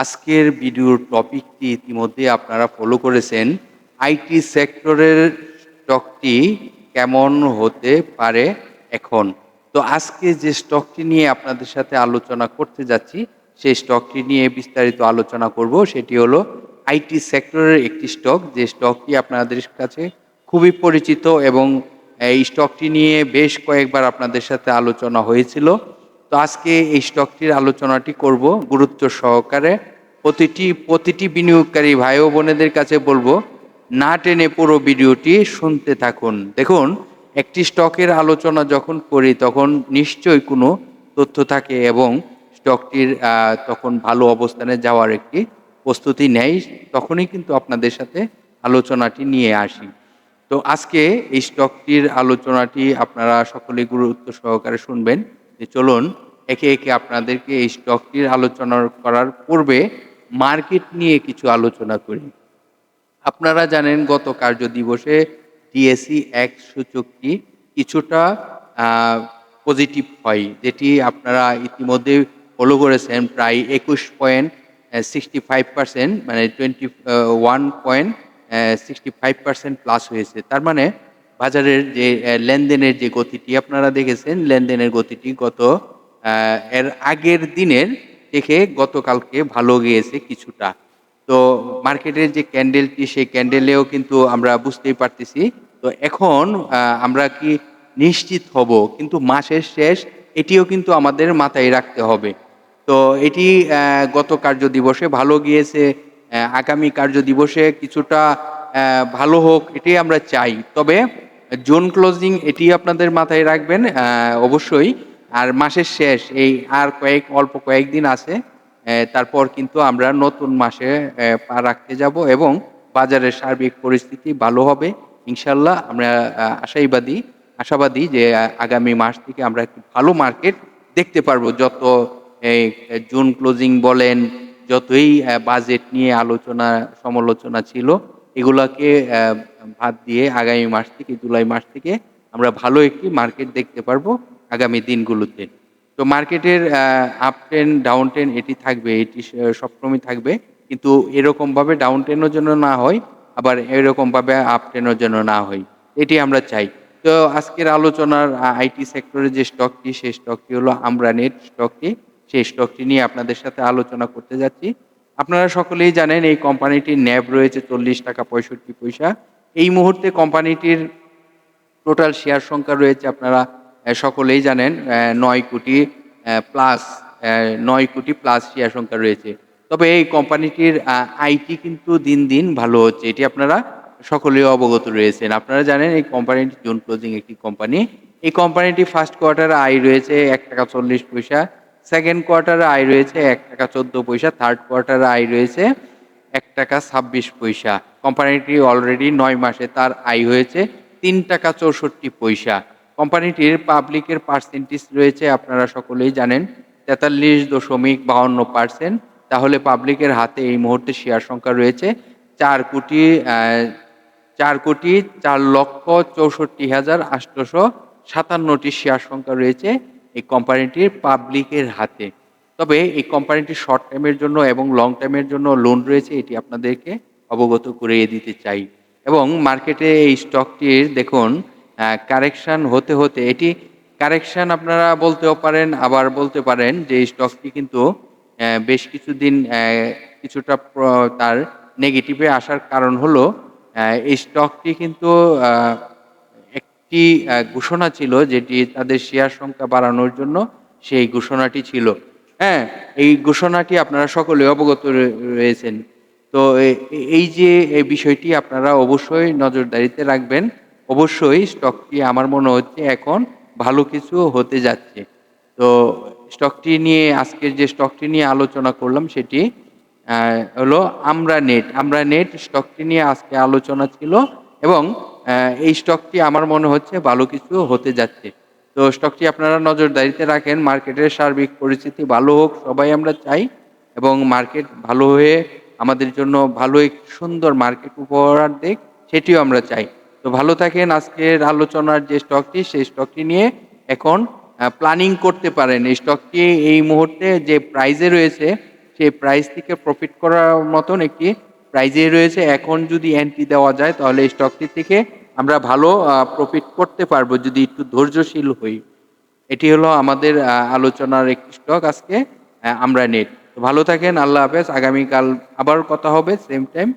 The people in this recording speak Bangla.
আজকের ভিডিওর টপিকটি ইতিমধ্যে আপনারা ফলো করেছেন। আইটি সেক্টরের স্টকটি কেমন হতে পারে এখন? তো আজকে যে স্টকটি নিয়ে আপনাদের সাথে আলোচনা করতে যাচ্ছি, সেই স্টকটি নিয়ে বিস্তারিত আলোচনা করব, সেটি হলো আইটি সেক্টরের একটি স্টক যে স্টকটি আপনাদের কাছে খুবই পরিচিত এবং এই স্টকটি নিয়ে বেশ কয়েকবার আপনাদের সাথে আলোচনা হয়েছিল। তো আজকে এই স্টকটির আলোচনাটি করব গুরুত্ব সহকারে। প্রতিটি প্রতিটি বিনিয়োগকারী ভাই ও বোনেদের কাছে বলব, না টেনে পুরো ভিডিওটি শুনতে থাকুন। দেখুন, একটি স্টকের আলোচনা যখন করি তখন নিশ্চয়ই কোনো তথ্য থাকে এবং স্টকটির তখন ভালো অবস্থানে যাওয়ার একটি প্রস্তুতি নেয় তখনই কিন্তু আপনাদের সাথে আলোচনাটি নিয়ে আসি। তো আজকে এই স্টকটির আলোচনাটি আপনারা সকলে গুরুত্ব সহকারে শুনবেন। চলুন, একে একে আপনাদেরকে এই স্টকটির আলোচনা করার পূর্বে মার্কেট নিয়ে কিছু আলোচনা করি। আপনারা জানেন গত কার্য দিবসে ডিএসি এক সূচকটি কিছুটা পজিটিভ হয়, যেটি আপনারা ইতিমধ্যে ফলো করেছেন, প্রায় একুশ পয়েন্ট সিক্সটি ফাইভ পার্সেন্ট মানে twenty one point sixty five percent plus হয়েছে। তার মানে বাজারের যে লেনদেনের যে গতিটি, আপনারা দেখেছেন লেনদেনের গতিটি গত এর আগের দিনের থেকে গতকালকে ভালো গিয়েছে কিছুটা। তো মার্কেটের যে ক্যান্ডেলটি, সেই ক্যান্ডেলেও কিন্তু আমরা বুঝতেই পারতেছি। তো এখন আমরা কি নিশ্চিত হব? কিন্তু মাসের শেষ, এটিও কিন্তু আমাদের মাথায় রাখতে হবে। তো এটি গত কার্য দিবসে ভালো গিয়েছে আগামী কার্য দিবসে কিছুটা ভালো হোক, এটাই আমরা চাই। তবে জোন ক্লোজিং এটি আপনাদের মাথায় রাখবেন অবশ্যই। আর মাসের শেষ এই আর কয়েক অল্প কয়েকদিন আছে তারপর কিন্তু আমরা নতুন মাসে পা রাখতে যাব এবং বাজারের সার্বিক পরিস্থিতি ভালো হবে ইনশাল্লাহ। আমরা আহ, আশাবাদী যে আগামী মাস থেকে আমরা একটি ভালো মার্কেট দেখতে পারব। যত এই জুন ক্লোজিং বলেন যতই বাজেট নিয়ে আলোচনা সমালোচনা ছিল এগুলাকে বাদ দিয়ে আগামী মাস থেকে, জুলাই মাস থেকে আমরা ভালো একটি মার্কেট দেখতে পারব আগামী দিনগুলোতে। তো মার্কেটের আপ টেন ডাউন টেন এটি থাকবে, এটি সবসময় থাকবে। কিন্তু এরকমভাবে ডাউন টেনের জন্য না হয়, আবার এরকমভাবে আপ টেনের জন্য না হয়, এটি আমরা চাই। তো আজকের আলোচনার আইটি সেক্টরের যে স্টকটি, সেই স্টকটি হলো আমরা নেট স্টকটি। সেই স্টকটি নিয়ে আপনাদের সাথে আলোচনা করতে যাচ্ছি। আপনারা সকলেই জানেন, এই কোম্পানিটির ন্যাব রয়েছে চল্লিশ টাকা পঁয়ষট্টি পয়সা। এই মুহূর্তে কোম্পানিটির টোটাল শেয়ার সংখ্যা রয়েছে, আপনারা সকলেই জানেন নয় কোটি প্লাস নয় কোটি প্লাস শেয়ার সংখ্যা রয়েছে। তবে এই কোম্পানিটির আইটি কিন্তু দিন দিন ভালো হচ্ছে, এটি আপনারা সকলেই অবগত রয়েছেন। আপনারা জানেন, এই কোম্পানিটি জুন ক্লোজিং একটি কোম্পানি। এই কোম্পানিটি ফার্স্ট কোয়ার্টারে আয় রয়েছে এক টাকা চল্লিশ পয়সা, সেকেন্ড কোয়ার্টারে আয় রয়েছে এক টাকা চোদ্দ পয়সা, থার্ড কোয়ার্টারে আয় রয়েছে এক টাকা ছাব্বিশ পয়সা। কোম্পানিটি অলরেডি নয় মাসে তার আয় হয়েছে তিন টাকা চৌষট্টি পয়সা। কোম্পানিটির পাবলিকের পার্সেন্টেজ রয়েছে, আপনারা সকলেই জানেন, তেতাল্লিশ দশমিক বাহান্ন পার্সেন্ট তাহলে পাবলিকের হাতে এই মুহূর্তে শেয়ার সংখ্যা রয়েছে চার কোটি চার কোটি চার লক্ষ চৌষট্টি হাজার আটশোশো সাতান্নটি শেয়ার সংখ্যা রয়েছে এই কোম্পানিটির পাবলিকের হাতে। তবে এই কোম্পানিটির শর্ট টাইমের জন্য এবং লং টাইমের জন্য লোন রয়েছে, এটি আপনাদেরকে অবগত করিয়ে দিতে চাই। এবং মার্কেটে এই স্টকটির দেখুন কারেকশন হতে হতে এটি কারেকশন আপনারা বলতেও পারেন, আবার বলতে পারেন যে স্টকটি কিন্তু বেশ কিছুদিন কিছুটা তার নেগেটিভে আসার কারণ হলো এই স্টকটি কিন্তু একটি ঘোষণা ছিল যেটি তাদের শেয়ার সংখ্যা বাড়ানোর জন্য সেই ঘোষণাটি ছিল। হ্যাঁ এই ঘোষণাটি আপনারা সকলে অবগত রয়েছেন। তো এই যে এই বিষয়টি আপনারা অবশ্যই নজরদারিতে রাখবেন। অবশ্যই স্টকটি আমার মনে হচ্ছে এখন ভালো কিছু হতে যাচ্ছে। তো, স্টকটি নিয়ে, আজকের যে স্টকটি নিয়ে আলোচনা করলাম সেটি হলো আমরা নেট আমরা নেট স্টকটি নিয়ে আজকে আলোচনা ছিল এবং এই স্টকটি আমার মনে হচ্ছে ভালো কিছু হতে যাচ্ছে। তো, স্টকটি আপনারা নজরদারিতে রাখেন। মার্কেটের সার্বিক পরিস্থিতি ভালো হোক, সবাই আমরা চাই এবং মার্কেট ভালো হয়ে আমাদের জন্য ভালো একটি সুন্দর মার্কেট উপহার দেখ সেটিও আমরা চাই। তো ভালো থাকেন, আজকের আলোচনার যে স্টকটি সেই স্টকটি নিয়ে এখন প্ল্যানিং করতে পারেন। এই স্টকটি এই মুহূর্তে যে প্রাইজে রয়েছে, সেই প্রাইস থেকে প্রফিট করার মতন একটি প্রাইজে রয়েছে। এখন যদি এন্ট্রি দেওয়া যায়, তাহলে এই স্টকটি থেকে আমরা ভালো প্রফিট করতে পারব যদি একটু ধৈর্যশীল হই। এটি হলো আমাদের আলোচনার একটি স্টক আজকে আমরা নেট। ভালো থাকেন আল্লাহ হাফেজ। আগামীকাল আবার কথা হবে সেম টাইম